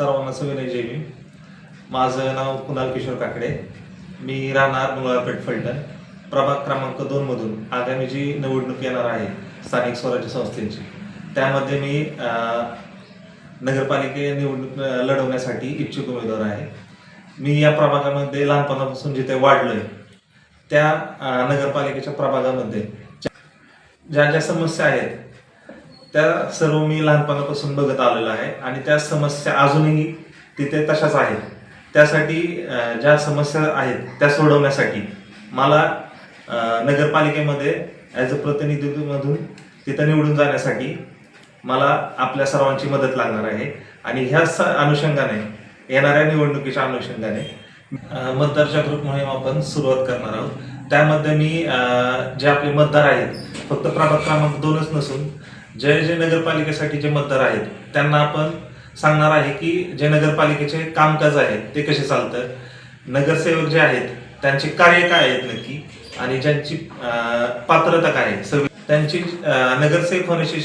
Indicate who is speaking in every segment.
Speaker 1: सर्वांना सविनय जय भीम. माझं नाव कुणाल किशोर काकडे. मी राहणार मुळापेठ फलटण. प्रभाग क्रमांक दोनमधून आगामी जी निवडणूक येणार आहे स्थानिक स्वराज्य संस्थेची त्यामध्ये मी नगरपालिके निवडणूक लढवण्यासाठी इच्छुक उमेदवार आहे. मी या प्रभागामध्ये लहानपणापासून जिथे वाढलोय त्या नगरपालिकेच्या प्रभागामध्ये. ज्या ज्या समस्या आहेत त्या सर्व मी लहानपणापासून बघत आलेलो आहे आणि त्या समस्या अजूनही तिथे तशाच आहेत. त्यासाठी ज्या समस्या आहेत त्या सोडवण्यासाठी मला नगरपालिकेमध्ये ॲज अ प्रतिनिधित्वमधून तिथं निवडून जाण्यासाठी मला आपल्या सर्वांची मदत लागणार आहे. आणि ह्या स अनुषंगाने येणाऱ्या निवडणुकीच्या अनुषंगाने मतदारच्या मतदार जागृत मोहीम आपण सुरुवात करणार आहोत. त्यामध्ये मी जे आपले मतदार आहेत फक्त प्रभाग क्रमांक दोनच नसून जे जे नगरपालिकेसाठी जे मतदार आहेत त्यांना आपण सांगणार आहे की जे नगरपालिकेचे कामकाज आहेत ते कसे चालतं. नगरसेवक जे आहेत त्यांचे कार्य काय आहेत नक्की? आणि ज्यांची पात्रता काय आहे? त्यांची नगरसेवक होण्याची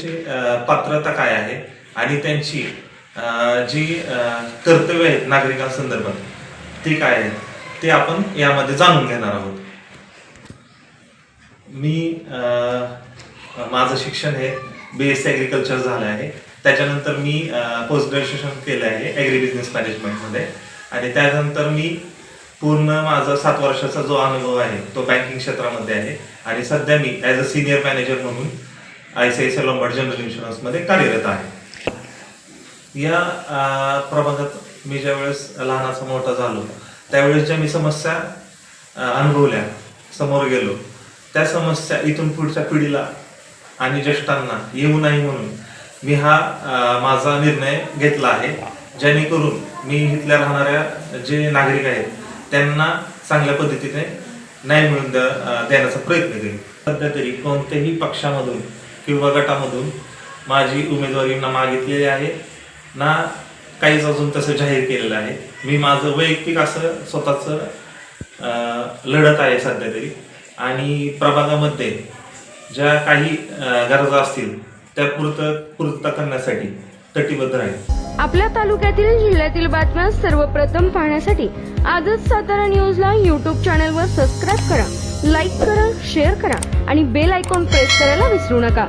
Speaker 1: पात्रता काय आहे? आणि त्यांची अं, जी अं, कर्तव्य आहेत नागरिकांसंदर्भात ते काय आहेत? ते आपण यामध्ये जाणून घेणार आहोत. मी अं, माझं शिक्षण हे बी एस सी ॲग्रिकल्चर झालं आहे. त्याच्यानंतर मी पोस्ट ग्रॅज्युएशन केलं आहे ॲग्री बिझनेस मॅनेजमेंटमध्ये आणि त्यानंतर मी पूर्ण माझा सात वर्षाचा जो अनुभव आहे तो बँकिंग क्षेत्रामध्ये आहे. आणि सध्या मी ॲज अ सिनियर मॅनेजर म्हणून I C I C Lombard general इन्शुरन्समध्ये कार्यरत आहे. या प्रबंधात मी ज्यावेळेस लहानाचा मोठा झालो त्यावेळेस ज्या मी समस्या अनुभवल्या समोर गेलो त्या समस्या इथून पुढच्या पिढीला आणि ज्येष्ठांना येऊ नाही म्हणून. मी हा माझा निर्णय घेतला आहे. जेणेकरून मी इथल्या राहणाऱ्या जे नागरिक आहेत त्यांना चांगल्या पद्धतीने न्याय मिळून द्या देण्याचा प्रयत्न करेन. सध्या तरी कोणत्याही पक्षामधून किंवा गटामधून माझी उमेदवारी ना मागितलेली आहे ना काहीच अजून तसं जाहीर केलेलं आहे. मी माझं वैयक्तिक असं स्वतःचं लढत आहे सध्या तरी. आणि प्रभागामध्ये ज्या काही गरजा असतील त्या पूर्त पूर्तता करण्यासाठी तटीबद्ध राहील.
Speaker 2: आपल्या तालुक्यातील जिल्ह्यातील बातम्या सर्वप्रथम पाहण्यासाठी आजच सातारा न्यूजला यूट्यूब चॅनलवर सबस्क्राईब करा लाईक करा शेअर करा आणि बेल आयकॉन प्रेस करायला विसरू नका.